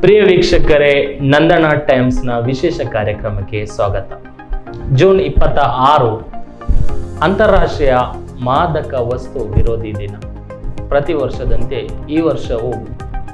ಪ್ರಿಯ ವೀಕ್ಷಕರೇ, ನಂದನ ಟೈಮ್ಸ್ನ ವಿಶೇಷ ಕಾರ್ಯಕ್ರಮಕ್ಕೆ ಸ್ವಾಗತ. ಜೂನ್ ಇಪ್ಪತ್ತ ಆರು, ಅಂತಾರಾಷ್ಟ್ರೀಯ ಮಾದಕ ವಸ್ತು ವಿರೋಧಿ ದಿನ. ಪ್ರತಿ ವರ್ಷದಂತೆ ಈ ವರ್ಷವೂ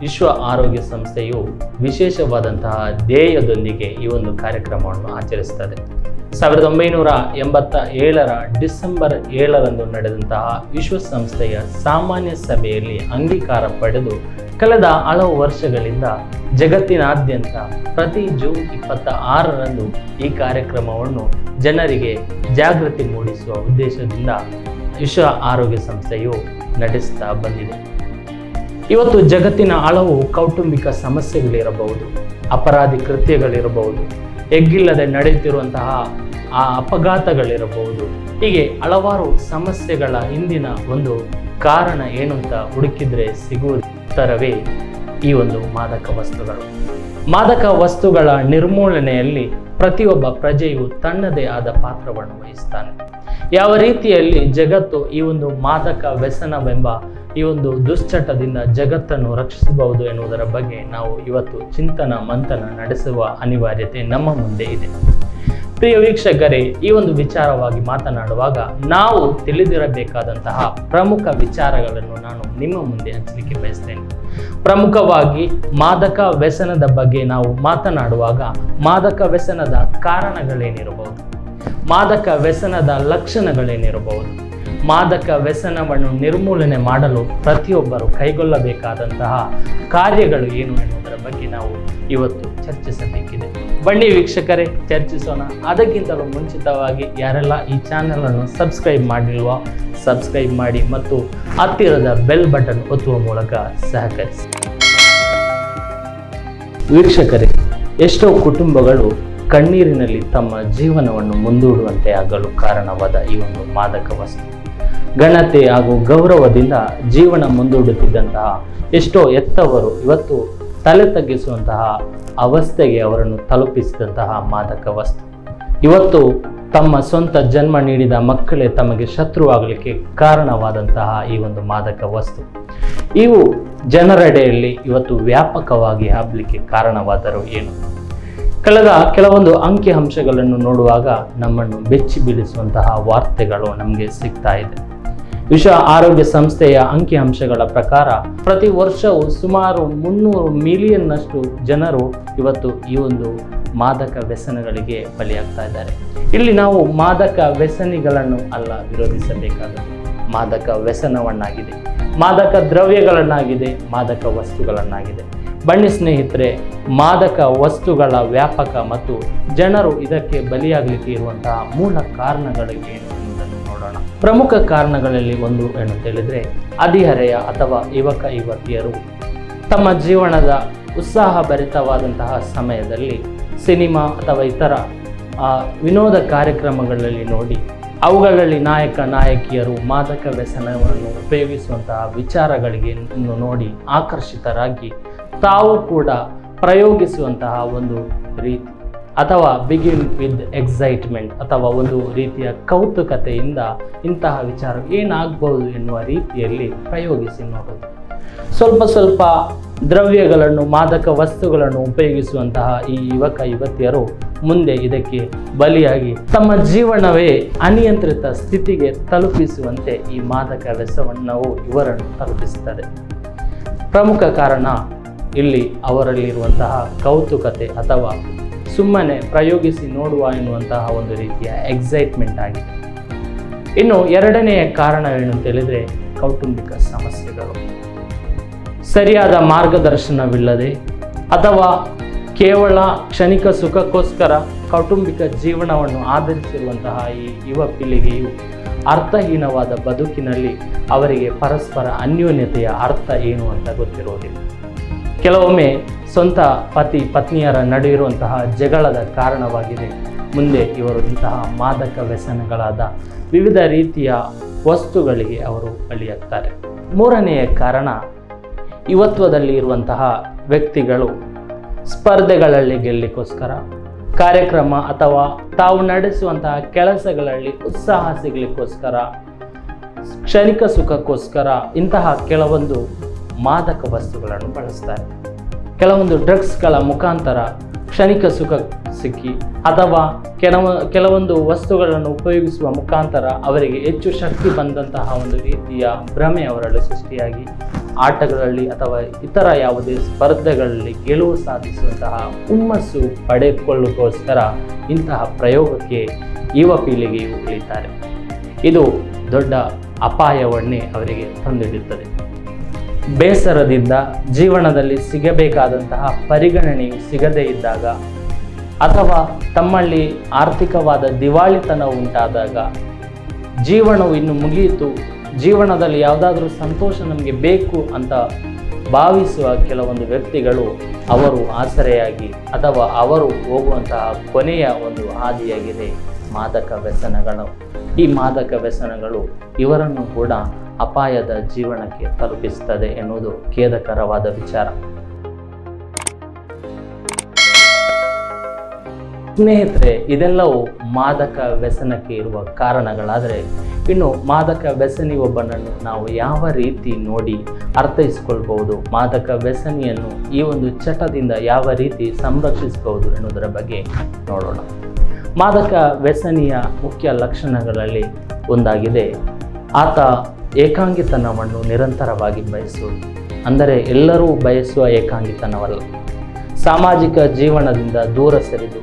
ವಿಶ್ವ ಆರೋಗ್ಯ ಸಂಸ್ಥೆಯು ವಿಶೇಷವಾದಂತಹ ಧ್ಯೇಯದೊಂದಿಗೆ ಈ ಒಂದು ಕಾರ್ಯಕ್ರಮವನ್ನು ಆಚರಿಸುತ್ತದೆ. ಸಾವಿರದ ಒಂಬೈನೂರ ಎಂಬತ್ತ ಏಳರ ಡಿಸೆಂಬರ್ ಏಳರಂದು ನಡೆದಂತಹ ವಿಶ್ವಸಂಸ್ಥೆಯ ಸಾಮಾನ್ಯ ಸಭೆಯಲ್ಲಿ ಅಂಗೀಕಾರ ಪಡೆದು ಕಳೆದ ಹಲವು ವರ್ಷಗಳಿಂದ ಜಗತ್ತಿನಾದ್ಯಂತ ಪ್ರತಿ ಜೂನ್ ಇಪ್ಪತ್ತ ಆರರಂದು ಈ ಕಾರ್ಯಕ್ರಮವನ್ನು ಜನರಿಗೆ ಜಾಗೃತಿ ಮೂಡಿಸುವ ಉದ್ದೇಶದಿಂದ ವಿಶ್ವ ಆರೋಗ್ಯ ಸಂಸ್ಥೆಯು ನಡೆಸ್ತಾ ಬಂದಿದೆ. ಇವತ್ತು ಜಗತ್ತಿನ ಹಲವು ಕೌಟುಂಬಿಕ ಸಮಸ್ಯೆಗಳಿರಬಹುದು, ಅಪರಾಧಿ ಕೃತ್ಯಗಳಿರಬಹುದು ಎಗ್ಗಿಲ್ಲದೆ ನಡೆಯುತ್ತಿರುವಂತಹ ಆ ಅಪಘಾತಗಳಿರಬಹುದು. ಹೀಗೆ ಹಲವಾರು ಸಮಸ್ಯೆಗಳ ಹಿಂದಿನ ಒಂದು ಕಾರಣ ಏನು ಅಂತ ಹುಡುಕಿದ್ರೆ ಸಿಗುತ್ತರವೇ ಈ ಒಂದು ಮಾದಕ ವಸ್ತುಗಳು. ಮಾದಕ ವಸ್ತುಗಳ ನಿರ್ಮೂಲನೆಯಲ್ಲಿ ಪ್ರತಿಯೊಬ್ಬ ಪ್ರಜೆಯು ತನ್ನದೇ ಆದ ಪಾತ್ರವನ್ನು ವಹಿಸ್ತಾನೆ. ಯಾವ ರೀತಿಯಲ್ಲಿ ಜಗತ್ತು ಈ ಒಂದು ಮಾದಕ ವ್ಯಸನವೆಂಬ ಈ ಒಂದು ದುಶ್ಚಟದಿಂದ ಜಗತ್ತನ್ನು ರಕ್ಷಿಸಬಹುದು ಎನ್ನುವುದರ ಬಗ್ಗೆ ನಾವು ಇವತ್ತು ಚಿಂತನ, ಮಂಥನ ನಡೆಸುವ ಅನಿವಾರ್ಯತೆ ನಮ್ಮ ಮುಂದೆ ಇದೆ. ಪ್ರಿಯ ವೀಕ್ಷಕರೇ, ಈ ಒಂದು ವಿಚಾರವಾಗಿ ಮಾತನಾಡುವಾಗ ನಾವು ತಿಳಿದಿರಬೇಕಾದಂತಹ ಪ್ರಮುಖ ವಿಚಾರಗಳನ್ನು ನಾನು ನಿಮ್ಮ ಮುಂದೆ ಹಂಚಲಿಕ್ಕೆ ಬಯಸ್ತೇನೆ. ಪ್ರಮುಖವಾಗಿ ಮಾದಕ ವ್ಯಸನದ ಬಗ್ಗೆ ನಾವು ಮಾತನಾಡುವಾಗ ಮಾದಕ ವ್ಯಸನದ ಕಾರಣಗಳೇನಿರಬಹುದು? ಮಾದಕ ವ್ಯಸನದ ಲಕ್ಷಣಗಳೇನಿರಬಹುದು? ಮಾದಕ ವ್ಯಸನವನ್ನು ನಿರ್ಮೂಲನೆ ಮಾಡಲು ಪ್ರತಿಯೊಬ್ಬರು ಕೈಗೊಳ್ಳಬೇಕಾದಂತಹ ಕಾರ್ಯಗಳು ಏನು ಎನ್ನುವುದರ ಬಗ್ಗೆ ನಾವು ಇವತ್ತು ಚರ್ಚಿಸಬೇಕಿದೆ. ಬನ್ನಿ ವೀಕ್ಷಕರೇ, ಚರ್ಚಿಸೋಣ. ಅದಕ್ಕಿಂತಲೂ ಮುಂಚಿತವಾಗಿ ಯಾರೆಲ್ಲ ಈ ಚಾನೆಲ್ ಅನ್ನು ಸಬ್ಸ್ಕ್ರೈಬ್ ಮಾಡಿಲ್ವೋ ಸಬ್ಸ್ಕ್ರೈಬ್ ಮಾಡಿ ಮತ್ತು ಹತ್ತಿರದ ಬೆಲ್ ಬಟನ್ ಒತ್ತುವ ಮೂಲಕ ಸಹಕರಿಸಿ. ವೀಕ್ಷಕರೇ, ಎಷ್ಟೋ ಕುಟುಂಬಗಳು ಕಣ್ಣೀರಿನಲ್ಲಿ ತಮ್ಮ ಜೀವನವನ್ನು ಮುಂದೂಡುವಂತೆ ಆಗಲು ಕಾರಣವಾದ ಈ ಒಂದು ಮಾದಕ ವಸ್ತು. ಘನತೆ ಹಾಗೂ ಗೌರವದಿಂದ ಜೀವನ ಮುಂದೂಡುತ್ತಿದ್ದಂತಹ ಎಷ್ಟೋ ಎತ್ತವರು ಇವತ್ತು ತಲೆ ತಗ್ಗಿಸುವಂತಹ ಅವಸ್ಥೆಗೆ ಅವರನ್ನು ತಲುಪಿಸಿದಂತಹ ಮಾದಕ ವಸ್ತು. ಇವತ್ತು ತಮ್ಮ ಸ್ವಂತ ಜನ್ಮ ನೀಡಿದ ಮಕ್ಕಳೇ ತಮಗೆ ಶತ್ರುವಾಗಲಿಕ್ಕೆ ಕಾರಣವಾದಂತಹ ಈ ಒಂದು ಮಾದಕ ವಸ್ತು. ಇವು ಜನರೆಡೆಯಲ್ಲಿ ಇವತ್ತು ವ್ಯಾಪಕವಾಗಿ ಹಬ್ಬಲಿಕ್ಕೆ ಕಾರಣವಾದರೂ ಏನು? ಕಳೆದ ಕೆಲವೊಂದು ಅಂಕಿ ಅಂಶಗಳನ್ನು ನೋಡುವಾಗ ನಮ್ಮನ್ನು ಬೆಚ್ಚಿ ಬೀಳಿಸುವಂತಹ ವಾರ್ತೆಗಳು ನಮಗೆ ಸಿಗ್ತಾ ಇದೆ. ವಿಶ್ವ ಆರೋಗ್ಯ ಸಂಸ್ಥೆಯ ಅಂಕಿ ಅಂಶಗಳ ಪ್ರಕಾರ ಪ್ರತಿ ವರ್ಷವೂ ಸುಮಾರು ಮುನ್ನೂರು ಮಿಲಿಯನ್ನಷ್ಟು ಜನರು ಇವತ್ತು ಈ ಒಂದು ಮಾದಕ ವ್ಯಸನಗಳಿಗೆ ಬಲಿಯಾಗ್ತಾ ಇದ್ದಾರೆ. ಇಲ್ಲಿ ನಾವು ಮಾದಕ ವ್ಯಸನಿಗಳನ್ನು ಅಲ್ಲ ವಿರೋಧಿಸಬೇಕಾದ ಮಾದಕ ವ್ಯಸನವನ್ನಾಗಿದೆ. ಮಾದಕ ದ್ರವ್ಯಗಳನ್ನಾಗಿದೆ, ಮಾದಕ ವಸ್ತುಗಳನ್ನಾಗಿದೆ. ಬನ್ನಿ ಸ್ನೇಹಿತರೆ, ಮಾದಕ ವಸ್ತುಗಳ ವ್ಯಾಪಕ ಮತ್ತು ಜನರು ಇದಕ್ಕೆ ಬಲಿಯಾಗಲಿಕ್ಕೆ ಇರುವಂತಹ ಮೂಲ ಕಾರಣಗಳಿಗೆ ನೋಡೋಣ. ಪ್ರಮುಖ ಕಾರಣಗಳಲ್ಲಿ ಒಂದು ಏನು ಹೇಳಿದರೆ ಹದಿಹರೆಯ ಅಥವಾ ಯುವಕ ಯುವತಿಯರು ತಮ್ಮ ಜೀವನದ ಉತ್ಸಾಹಭರಿತವಾದಂತಹ ಸಮಯದಲ್ಲಿ ಸಿನಿಮಾ ಅಥವಾ ಇತರ ವಿನೋದ ಕಾರ್ಯಕ್ರಮಗಳಲ್ಲಿ ನೋಡಿ ಅವುಗಳಲ್ಲಿ ನಾಯಕ, ನಾಯಕಿಯರು ಮಾದಕ ವ್ಯಸನವನ್ನು ಉಪಯೋಗಿಸುವಂತಹ ವಿಚಾರಗಳಿಗೆ ನೋಡಿ ಆಕರ್ಷಿತರಾಗಿ ತಾವು ಕೂಡ ಪ್ರಯೋಗಿಸುವಂತಹ ಒಂದು ರೀತಿ ಅಥವಾ ಬಿಗಿನ್ ವಿತ್ ಎಕ್ಸೈಟ್ಮೆಂಟ್ ಅಥವಾ ಒಂದು ರೀತಿಯ ಕೌತುಕತೆಯಿಂದ ಇಂತಹ ವಿಚಾರ ಏನಾಗ್ಬೋದು ಎನ್ನುವ ರೀತಿಯಲ್ಲಿ ಪ್ರಯೋಗಿಸಿ ನೋಡೋದು ಸ್ವಲ್ಪ ಸ್ವಲ್ಪ ದ್ರವ್ಯಗಳನ್ನು, ಮಾದಕ ವಸ್ತುಗಳನ್ನು ಉಪಯೋಗಿಸುವಂತಹ ಈ ಯುವಕ, ಯುವತಿಯರು ಮುಂದೆ ಇದಕ್ಕೆ ಬಲಿಯಾಗಿ ತಮ್ಮ ಜೀವನವೇ ಅನಿಯಂತ್ರಿತ ಸ್ಥಿತಿಗೆ ತಲುಪಿಸುವಂತೆ ಈ ಮಾದಕ ವ್ಯಸನವು ಇವರನ್ನು ತಲುಪಿಸುತ್ತದೆ ಪ್ರಮುಖ ಕಾರಣ ಇಲ್ಲಿ ಅವರಲ್ಲಿರುವಂತಹ ಕೌತುಕತೆ ಅಥವಾ ಸುಮ್ಮನೆ ಪ್ರಯೋಗಿಸಿ ನೋಡುವ ಎನ್ನುವಂತಹ ಒಂದು ರೀತಿಯ ಎಕ್ಸೈಟ್ಮೆಂಟ್ ಆಗಿದೆ. ಇನ್ನು ಎರಡನೆಯ ಕಾರಣ ಏನು ಅಂತ ಹೇಳಿದ್ರೆ ಕೌಟುಂಬಿಕ ಸಮಸ್ಯೆಗಳು. ಸರಿಯಾದ ಮಾರ್ಗದರ್ಶನವಿಲ್ಲದೆ ಅಥವಾ ಕೇವಲ ಕ್ಷಣಿಕ ಸುಖಕ್ಕೋಸ್ಕರ ಕೌಟುಂಬಿಕ ಜೀವನವನ್ನು ಆಧರಿಸಿರುವಂತಹ ಈ ಯುವ ಪೀಳಿಗೆಯು ಅರ್ಥಹೀನವಾದ ಬದುಕಿನಲ್ಲಿ ಅವರಿಗೆ ಪರಸ್ಪರ ಅನ್ಯೋನ್ಯತೆಯ ಅರ್ಥ ಏನು ಅಂತ ಗೊತ್ತಿರುವುದಿಲ್ಲ ಕೆಲವೊಮ್ಮೆ ಸ್ವಂತ ಪತಿ ಪತ್ನಿಯರ ನಡೆಯಿರುವಂತಹ ಜಗಳದ ಕಾರಣವಾಗಿದೆ. ಮುಂದೆ ಇವರು ಇಂತಹ ಮಾದಕ ವ್ಯಸನಗಳಾದ ವಿವಿಧ ರೀತಿಯ ವಸ್ತುಗಳಿಗೆ ಅವರು ಬಲಿಯಾಗ್ತಾರೆ. ಮೂರನೆಯ ಕಾರಣ ಯುವತ್ವದಲ್ಲಿ ಇರುವಂತಹ ವ್ಯಕ್ತಿಗಳು ಸ್ಪರ್ಧೆಗಳಲ್ಲಿ ಗೆಲ್ಲಲಿಕ್ಕೋಸ್ಕರ ಕಾರ್ಯಕ್ರಮ ಅಥವಾ ತಾವು ನಡೆಸುವಂತಹ ಕೆಲಸಗಳಲ್ಲಿ ಉತ್ಸಾಹ ಸಿಗಲಿಕ್ಕೋಸ್ಕರ, ಕ್ಷಣಿಕ ಸುಖಕ್ಕೋಸ್ಕರ ಇಂತಹ ಕೆಲವೊಂದು ಮಾದಕ ವಸ್ತುಗಳನ್ನು ಬಳಸ್ತಾರೆ. ಕೆಲವೊಂದು ಡ್ರಗ್ಸ್ಗಳ ಮುಖಾಂತರ ಕ್ಷಣಿಕ ಸುಖ ಸಿಕ್ಕಿ ಅಥವಾ ಕೆಲವ, ಕೆಲವೊಂದು ವಸ್ತುಗಳನ್ನು ಉಪಯೋಗಿಸುವ ಮುಖಾಂತರ ಅವರಿಗೆ ಹೆಚ್ಚು ಶಕ್ತಿ ಬಂದಂತಹ ಒಂದು ರೀತಿಯ ಭ್ರಮೆ ಅವರಲ್ಲಿ ಸೃಷ್ಟಿಯಾಗಿ ಆಟಗಳಲ್ಲಿ ಅಥವಾ ಇತರ ಯಾವುದೇ ಸ್ಪರ್ಧೆಗಳಲ್ಲಿ ಗೆಲುವು ಸಾಧಿಸುವಂತಹ ಹುಮ್ಮಸ್ಸು ಪಡೆದುಕೊಳ್ಳೋಕ್ಕೋಸ್ಕರ ಇಂತಹ ಪ್ರಯೋಗಕ್ಕೆ ಯುವ ಪೀಳಿಗೆಯು ಇಳಿತಾರೆ. ಇದು ದೊಡ್ಡ ಅಪಾಯವನ್ನೇ ಅವರಿಗೆ ತಂದಿಡುತ್ತದೆ. ಬೇಸರದಿಂದ ಜೀವನದಲ್ಲಿ ಸಿಗಬೇಕಾದಂತಹ ಪರಿಗಣನೆಯು ಸಿಗದೇ ಇದ್ದಾಗ ಅಥವಾ ತಮ್ಮಲ್ಲಿ ಆರ್ಥಿಕವಾದ ದಿವಾಳಿತನ ಉಂಟಾದಾಗ ಜೀವನವು ಇನ್ನು ಮುಗಿಯಿತು, ಜೀವನದಲ್ಲಿ ಯಾವುದಾದ್ರೂ ಸಂತೋಷ ನಮಗೆ ಬೇಕು ಅಂತ ಭಾವಿಸುವ ಕೆಲವೊಂದು ವ್ಯಕ್ತಿಗಳು ಅವರು ಆಸರೆಯಾಗಿ ಅಥವಾ ಅವರು ಹೋಗುವಂತಹ ಕೊನೆಯ ಒಂದು ಹಾದಿಯಾಗಿದೆ ಮಾದಕ ವ್ಯಸನಗಳು. ಈ ಮಾದಕ ವ್ಯಸನಗಳು ಇವರನ್ನು ಕೂಡ ಅಪಾಯದ ಜೀವನಕ್ಕೆ ತಲುಪಿಸುತ್ತದೆ ಎನ್ನುವುದು ಖೇದಕರವಾದ ವಿಚಾರ. ಸ್ನೇಹಿತರೆ, ಇದೆಲ್ಲವೂ ಮಾದಕ ವ್ಯಸನಕ್ಕೆ ಇರುವ ಕಾರಣಗಳಾದರೆ ಇನ್ನು ಮಾದಕ ವ್ಯಸನಿ ಒಬ್ಬನನ್ನು ನಾವು ಯಾವ ರೀತಿ ನೋಡಿ ಅರ್ಥೈಸಿಕೊಳ್ಬಹುದು? ಮಾದಕ ವ್ಯಸನಿಯನ್ನು ಈ ಒಂದು ಚಟದಿಂದ ಯಾವ ರೀತಿ ಸಂರಕ್ಷಿಸಬಹುದು ಎನ್ನುವುದರ ಬಗ್ಗೆ ನೋಡೋಣ. ಮಾದಕ ವ್ಯಸನಿಯ ಮುಖ್ಯ ಲಕ್ಷಣಗಳಲ್ಲಿ ಒಂದಾಗಿದೆ. ಆತ ಏಕಾಂಗಿತನವನ್ನು ನಿರಂತರವಾಗಿ ಬಯಸುವುದು ಅಂದರೆ ಎಲ್ಲರೂ ಬಯಸುವ ಏಕಾಂಗಿತನವಲ್ಲ. ಸಾಮಾಜಿಕ ಜೀವನದಿಂದ ದೂರ ಸರಿದು,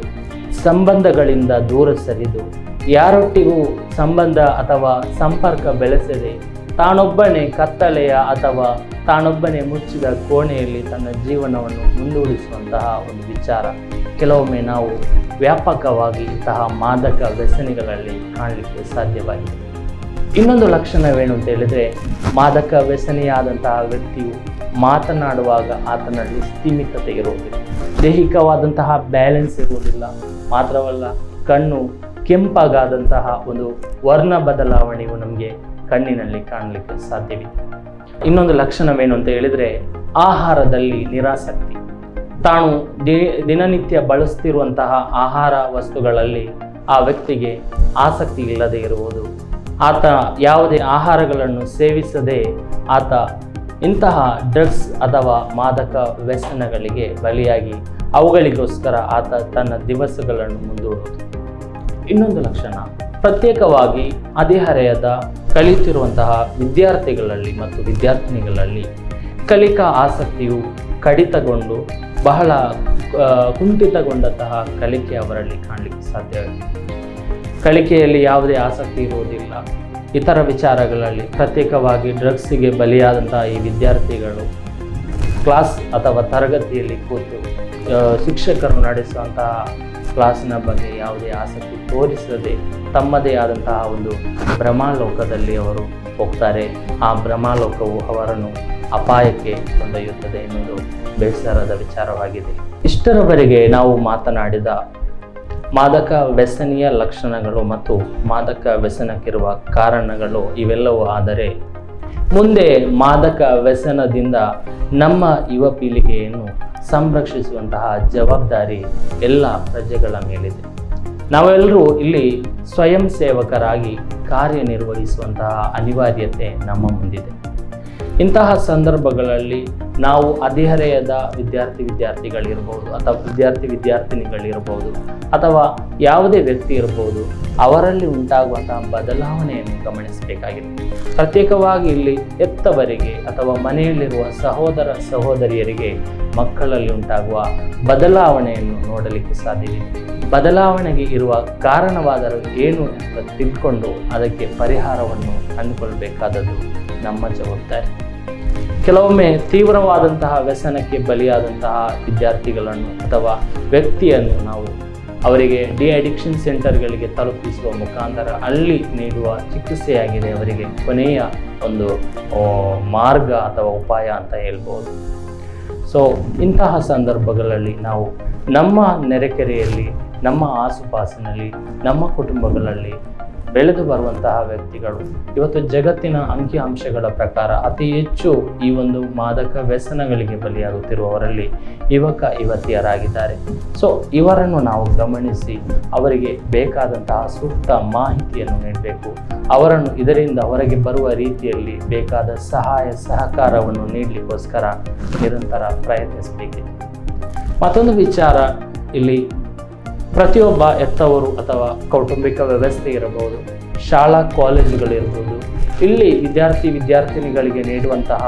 ಸಂಬಂಧಗಳಿಂದ ದೂರ ಸರಿದು, ಯಾರೊಟ್ಟಿಗೂ ಸಂಬಂಧ ಅಥವಾ ಸಂಪರ್ಕ ಬೆಳೆಸದೆ, ತಾನೊಬ್ಬನೇ ಕತ್ತಲೆಯ ಅಥವಾ ತಾನೊಬ್ಬನೇ ಮುಚ್ಚಿದ ಕೋಣೆಯಲ್ಲಿ ತನ್ನ ಜೀವನವನ್ನು ಮುಂದೂಡಿಸುವಂತಹ ಒಂದು ವಿಚಾರ. ಕೆಲವೊಮ್ಮೆ ನಾವು ವ್ಯಾಪಕವಾಗಿ ಇಂತಹ ಮಾದಕ ವ್ಯಸನಿಗಳಲ್ಲಿ ಕಾಣಲಿಕ್ಕೆ ಸಾಧ್ಯವಾಗಿದೆ. ಇನ್ನೊಂದು ಲಕ್ಷಣವೇನು ಅಂತ ಹೇಳಿದರೆ, ಮಾದಕ ವ್ಯಸನಿಯಾದಂತಹ ವ್ಯಕ್ತಿಯು ಮಾತನಾಡುವಾಗ ಆತನಲ್ಲಿ ಸ್ಥಿಮಿತತೆ ಇರುವುದಿಲ್ಲ. ದೈಹಿಕವಾದಂತಹ ಬ್ಯಾಲೆನ್ಸ್ ಇರುವುದಿಲ್ಲ. ಮಾತ್ರವಲ್ಲ, ಕಣ್ಣು ಕೆಂಪಾಗಾದಂತಹ ಒಂದು ವರ್ಣ ಬದಲಾವಣೆಯು ನಮಗೆ ಕಣ್ಣಿನಲ್ಲಿ ಕಾಣಲಿಕ್ಕೆ ಸಾಧ್ಯವಿದೆ ಇನ್ನೊಂದು ಲಕ್ಷಣವೇನು ಅಂತ ಹೇಳಿದರೆ, ಆಹಾರದಲ್ಲಿ ನಿರಾಸಕ್ತಿ. ತಾನು ದಿನನಿತ್ಯ ಬಳಸ್ತಿರುವಂತಹ ಆಹಾರ ವಸ್ತುಗಳಲ್ಲಿ ಆ ವ್ಯಕ್ತಿಗೆ ಆಸಕ್ತಿ ಇಲ್ಲದೆ ಇರುವುದು ಆತ ಯಾವುದೇ ಆಹಾರಗಳನ್ನು ಸೇವಿಸದೆ ಆತ ಇಂತಹ ಡ್ರಗ್ಸ್ ಅಥವಾ ಮಾದಕ ವ್ಯಸನಗಳಿಗೆ ಬಲಿಯಾಗಿ ಅವುಗಳಿಗೋಸ್ಕರ ಆತ ತನ್ನ ದಿವಸಗಳನ್ನು ಮುಂದೂಡುವುದು. ಇನ್ನೊಂದು ಲಕ್ಷಣ, ಪ್ರತ್ಯೇಕವಾಗಿ ಹದಿಹರೆಯದ ಕಲಿಯುತ್ತಿರುವಂತಹ ವಿದ್ಯಾರ್ಥಿಗಳಲ್ಲಿ ಮತ್ತು ವಿದ್ಯಾರ್ಥಿನಿಗಳಲ್ಲಿ ಕಲಿಕಾ ಆಸಕ್ತಿಯು ಕಡಿತಗೊಂಡು ಬಹಳ ಕುಂಠಿತಗೊಂಡಂತಹ ಕಲಿಕೆ ಅವರಲ್ಲಿ ಕಾಣಲಿಕ್ಕೆ ಸಾಧ್ಯವಾಗಿದೆ. ಕಲಿಕೆಯಲ್ಲಿ ಯಾವುದೇ ಆಸಕ್ತಿ ಇರುವುದಿಲ್ಲ. ಇತರ ವಿಚಾರಗಳಲ್ಲಿ ಪ್ರತ್ಯೇಕವಾಗಿ ಡ್ರಗ್ಸಿಗೆ ಬಲಿಯಾದಂತಹ ಈ ವಿದ್ಯಾರ್ಥಿಗಳು ಕ್ಲಾಸ್ ಅಥವಾ ತರಗತಿಯಲ್ಲಿ ಕೂತು ಶಿಕ್ಷಕರು ನಡೆಸುವಂತಹ ಕ್ಲಾಸ್ನ ಬಗ್ಗೆ ಯಾವುದೇ ಆಸಕ್ತಿ ತೋರಿಸದೆ ತಮ್ಮದೇ ಆದಂತಹ ಒಂದು ಭ್ರಮಾಲೋಕದಲ್ಲಿ ಅವರು ಹೋಗ್ತಾರೆ. ಆ ಭ್ರಮಾಲೋಕವು ಅವರನ್ನು ಅಪಾಯಕ್ಕೆ ಕೊಂಡೊಯ್ಯುತ್ತದೆ ಎನ್ನುವುದು ಬೇಸರದ ವಿಚಾರವಾಗಿದೆ. ಇಷ್ಟರವರೆಗೆ ನಾವು ಮಾತನಾಡಿದ ಮಾದಕ ವ್ಯಸನಿಯ ಲಕ್ಷಣಗಳು ಮತ್ತು ಮಾದಕ ವ್ಯಸನಕ್ಕಿರುವ ಕಾರಣಗಳು ಇವೆಲ್ಲವೂ ಆದರೆ ಮುಂದೆ ಮಾದಕ ವ್ಯಸನದಿಂದ ನಮ್ಮ ಯುವ ಪೀಳಿಗೆಯನ್ನು ಸಂರಕ್ಷಿಸುವಂತಹ ಜವಾಬ್ದಾರಿ ಎಲ್ಲ ಪ್ರಜೆಗಳ ಮೇಲಿದೆ. ನಾವೆಲ್ಲರೂ ಇಲ್ಲಿ ಸ್ವಯಂ ಸೇವಕರಾಗಿ ಕಾರ್ಯನಿರ್ವಹಿಸುವಂತಹ ಅನಿವಾರ್ಯತೆ ನಮ್ಮ ಮುಂದಿದೆ. ಇಂತಹ ಸಂದರ್ಭಗಳಲ್ಲಿ ನಾವು ಹದಿಹರೆಯದ ವಿದ್ಯಾರ್ಥಿ ವಿದ್ಯಾರ್ಥಿಗಳಿರ್ಬೋದು ಅಥವಾ ವಿದ್ಯಾರ್ಥಿ ವಿದ್ಯಾರ್ಥಿನಿಗಳಿರ್ಬೋದು ಅಥವಾ ಯಾವುದೇ ವ್ಯಕ್ತಿ ಇರ್ಬೋದು, ಅವರಲ್ಲಿ ಉಂಟಾಗುವಂತಹ ಬದಲಾವಣೆಯನ್ನು ಗಮನಿಸಬೇಕಾಗಿದೆ. ಪ್ರತ್ಯೇಕವಾಗಿ ಇಲ್ಲಿ ಎತ್ತವರಿಗೆ ಅಥವಾ ಮನೆಯಲ್ಲಿರುವ ಸಹೋದರ ಸಹೋದರಿಯರಿಗೆ ಮಕ್ಕಳಲ್ಲಿ ಉಂಟಾಗುವ ಬದಲಾವಣೆಯನ್ನು ನೋಡಲಿಕ್ಕೆ ಸಾಧ್ಯವಿದೆ ಬದಲಾವಣೆಗೆ ಇರುವ ಕಾರಣವಾದರೂ ಏನು ಅಂತ ತಿಳ್ಕೊಂಡು ಅದಕ್ಕೆ ಪರಿಹಾರವನ್ನು ಕಂಡುಕೊಳ್ಬೇಕಾದದ್ದು ನಮ್ಮ ಜವಾಬ್ದಾರಿ. ಕೆಲವೊಮ್ಮೆ ತೀವ್ರವಾದಂತಹ ವ್ಯಸನಕ್ಕೆ ಬಲಿಯಾದಂತಹ ವಿದ್ಯಾರ್ಥಿಗಳನ್ನು ಅಥವಾ ವ್ಯಕ್ತಿಯನ್ನು ನಾವು ಅವರಿಗೆ ಡಿ ಅಡಿಕ್ಷನ್ ಸೆಂಟರ್ಗಳಿಗೆ ತಲುಪಿಸುವ ಮುಖಾಂತರ ಅಲ್ಲಿ ನೀಡುವ ಚಿಕಿತ್ಸೆಯಾಗಿದೆ ಅವರಿಗೆ ಕೊನೆಯ ಒಂದು ಮಾರ್ಗ ಅಥವಾ ಉಪಾಯ ಅಂತ ಹೇಳ್ಬೋದು. ಸೊ ಇಂತಹ ಸಂದರ್ಭಗಳಲ್ಲಿ ನಾವು ನಮ್ಮ ನೆರೆಕೆರೆಯಲ್ಲಿ, ನಮ್ಮ ಆಸುಪಾಸಿನಲ್ಲಿ, ನಮ್ಮ ಕುಟುಂಬಗಳಲ್ಲಿ ಬೆಳೆದು ಬರುವಂತಹ ವ್ಯಕ್ತಿಗಳು. ಇವತ್ತು ಜಗತ್ತಿನ ಅಂಕಿಅಂಶಗಳ ಪ್ರಕಾರ ಅತಿ ಹೆಚ್ಚು ಈ ಒಂದು ಮಾದಕ ವ್ಯಸನಗಳಿಗೆ ಬಲಿಯಾಗುತ್ತಿರುವವರಲ್ಲಿ ಯುವಕ, ಯುವತಿಯರಾಗಿದ್ದಾರೆ. ಸೊ ಇವರನ್ನು ನಾವು ಗಮನಿಸಿ ಅವರಿಗೆ ಬೇಕಾದಂತಹ ಸೂಕ್ತ ಮಾಹಿತಿಯನ್ನು ನೀಡಬೇಕು. ಅವರನ್ನು ಇದರಿಂದ ಹೊರಗೆ ಬರುವ ರೀತಿಯಲ್ಲಿ ಬೇಕಾದ ಸಹಾಯ, ಸಹಕಾರವನ್ನು ನೀಡಲಿಕ್ಕೋಸ್ಕರ ನಿರಂತರ ಪ್ರಯತ್ನಿಸಬೇಕು ಮತ್ತೊಂದು ವಿಚಾರ ಇಲ್ಲಿ ಪ್ರತಿಯೊಬ್ಬ ಎತ್ತವರು ಅಥವಾ ಕೌಟುಂಬಿಕ ವ್ಯವಸ್ಥೆ ಇರಬಹುದು, ಶಾಲಾ ಕಾಲೇಜುಗಳಿರ್ಬೋದು, ಇಲ್ಲಿ ವಿದ್ಯಾರ್ಥಿ ವಿದ್ಯಾರ್ಥಿನಿಗಳಿಗೆ ನೀಡುವಂತಹ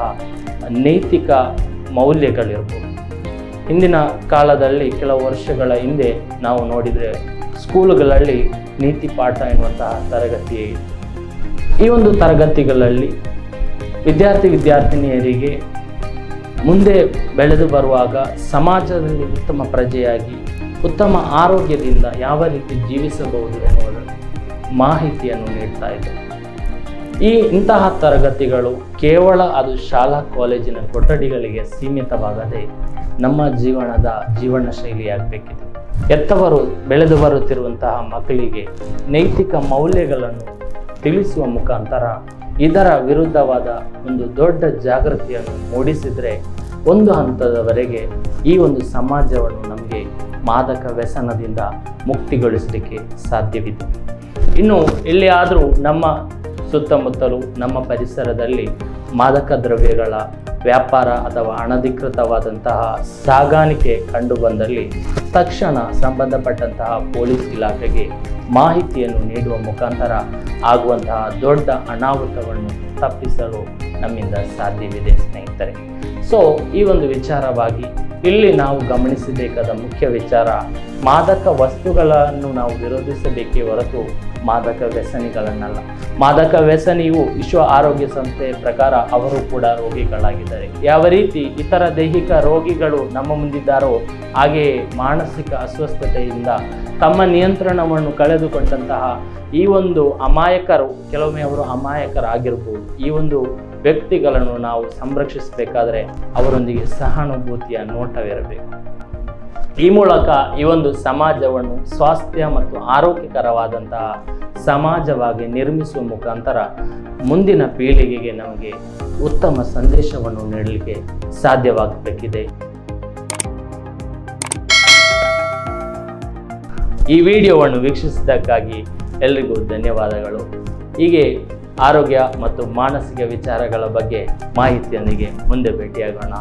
ನೈತಿಕ ಮೌಲ್ಯಗಳಿರ್ಬೋದು. ಹಿಂದಿನ ಕಾಲದಲ್ಲಿ ಕೆಲವು ವರ್ಷಗಳ ಹಿಂದೆ ನಾವು ನೋಡಿದರೆ ಸ್ಕೂಲುಗಳಲ್ಲಿ ನೀತಿ ಪಾಠ ಎನ್ನುವಂತಹ ತರಗತಿಯೇ ಇತ್ತು ಈ ಒಂದು ತರಗತಿಗಳಲ್ಲಿ ವಿದ್ಯಾರ್ಥಿ ವಿದ್ಯಾರ್ಥಿನಿಯರಿಗೆ ಮುಂದೆ ಬೆಳೆದು ಬರುವಾಗ ಸಮಾಜದಲ್ಲಿ ಉತ್ತಮ ಪ್ರಜೆಯಾಗಿ ಉತ್ತಮ ಆರೋಗ್ಯದಿಂದ ಯಾವ ರೀತಿ ಜೀವಿಸಬಹುದು ಎನ್ನುವುದರ ಮಾಹಿತಿಯನ್ನು ನೀಡ್ತಾ ಇದೆ. ಈ ಇಂತಹ ತರಗತಿಗಳು ಕೇವಲ ಅದು ಶಾಲಾ ಕಾಲೇಜಿನ ಕೊಠಡಿಗಳಿಗೆ ಸೀಮಿತವಾಗದೆ ನಮ್ಮ ಜೀವನದ ಜೀವನ ಶೈಲಿಯಾಗಬೇಕಿದೆ. ಎತ್ತವರು ಬೆಳೆದು ಬರುತ್ತಿರುವಂತಹ ಮಕ್ಕಳಿಗೆ ನೈತಿಕ ಮೌಲ್ಯಗಳನ್ನು ತಿಳಿಸುವ ಮುಖಾಂತರ ಇದರ ವಿರುದ್ಧವಾದ ಒಂದು ದೊಡ್ಡ ಜಾಗೃತಿಯನ್ನು ಮೂಡಿಸಿದರೆ ಒಂದು ಹಂತದವರೆಗೆ ಈ ಒಂದು ಸಮಾಜವನ್ನು ನಮಗೆ ಮಾದಕ ವ್ಯಸನದಿಂದ ಮುಕ್ತಿಗೊಳಿಸಲಿಕ್ಕೆ ಸಾಧ್ಯವಿದೆ. ಇನ್ನು ಎಲ್ಲಿಯಾದರೂ ನಮ್ಮ ಸುತ್ತಮುತ್ತಲು, ನಮ್ಮ ಪರಿಸರದಲ್ಲಿ ಮಾದಕ ದ್ರವ್ಯಗಳ ವ್ಯಾಪಾರ ಅಥವಾ ಅನಧಿಕೃತವಾದಂತಹ ಸಾಗಾಣಿಕೆ ಕಂಡುಬಂದಲ್ಲಿ ತಕ್ಷಣ ಸಂಬಂಧಪಟ್ಟಂತಹ ಪೊಲೀಸ್ ಇಲಾಖೆಗೆ ಮಾಹಿತಿಯನ್ನು ನೀಡುವ ಮುಖಾಂತರ ಆಗುವಂತಹ ದೊಡ್ಡ ಅನಾಹುತವನ್ನು ತಪ್ಪಿಸಲು ನಮ್ಮಿಂದ ಸಾಧ್ಯವಿದೆ ಸ್ನೇಹಿತರೆ. ಸೊ ಈ ಒಂದು ವಿಚಾರವಾಗಿ ಇಲ್ಲಿ ನಾವು ಗಮನಿಸಬೇಕಾದ ಮುಖ್ಯ ವಿಚಾರ, ಮಾದಕ ವಸ್ತುಗಳನ್ನು ನಾವು ವಿರೋಧಿಸಬೇಕೇ ಹೊರತು ಮಾದಕ ವ್ಯಸನಿಗಳನ್ನಲ್ಲ. ಮಾದಕ ವ್ಯಸನಿಯು ವಿಶ್ವ ಆರೋಗ್ಯ ಸಂಸ್ಥೆಯ ಪ್ರಕಾರ ಅವರು ಕೂಡ ರೋಗಿಗಳಾಗಿದ್ದಾರೆ. ಯಾವ ರೀತಿ ಇತರ ದೈಹಿಕ ರೋಗಿಗಳು ನಮ್ಮ ಮುಂದಿದ್ದಾರೋ ಹಾಗೆಯೇ ಮಾನಸಿಕ ಅಸ್ವಸ್ಥತೆಯಿಂದ ತಮ್ಮ ನಿಯಂತ್ರಣವನ್ನು ಕಳೆದುಕೊಂಡಂತಹ ಈ ಒಂದು ಅಮಾಯಕರು, ಕೆಲವೊಮ್ಮೆ ಅವರು ಅಮಾಯಕರಾಗಿರ್ಬೋದು. ಈ ಒಂದು ವ್ಯಕ್ತಿಗಳನ್ನು ನಾವು ಸಂರಕ್ಷಿಸಬೇಕಾದ್ರೆ ಅವರೊಂದಿಗೆ ಸಹಾನುಭೂತಿಯ ನೋಟವಿರಬೇಕು. ಈ ಮೂಲಕ ಈ ಒಂದು ಸಮಾಜವನ್ನು ಸ್ವಾಸ್ಥ್ಯ ಮತ್ತು ಆರೋಗ್ಯಕರವಾದಂತಹ ಸಮಾಜವಾಗಿ ನಿರ್ಮಿಸುವ ಮುಖಾಂತರ ಮುಂದಿನ ಪೀಳಿಗೆಗೆ ನಮಗೆ ಉತ್ತಮ ಸಂದೇಶವನ್ನು ನೀಡಲಿಕ್ಕೆ ಸಾಧ್ಯವಾಗಬೇಕಿದೆ. ಈ ವಿಡಿಯೋವನ್ನು ವೀಕ್ಷಿಸಿದ್ದಕ್ಕಾಗಿ ಎಲ್ರಿಗೂ ಧನ್ಯವಾದಗಳು. ಹೀಗೆ ಆರೋಗ್ಯ ಮತ್ತು ಮಾನಸಿಕ ವಿಚಾರಗಳ ಬಗ್ಗೆ ಮಾಹಿತಿಯೊಂದಿಗೆ ಮುಂದೆ ಭೇಟಿಯಾಗೋಣ.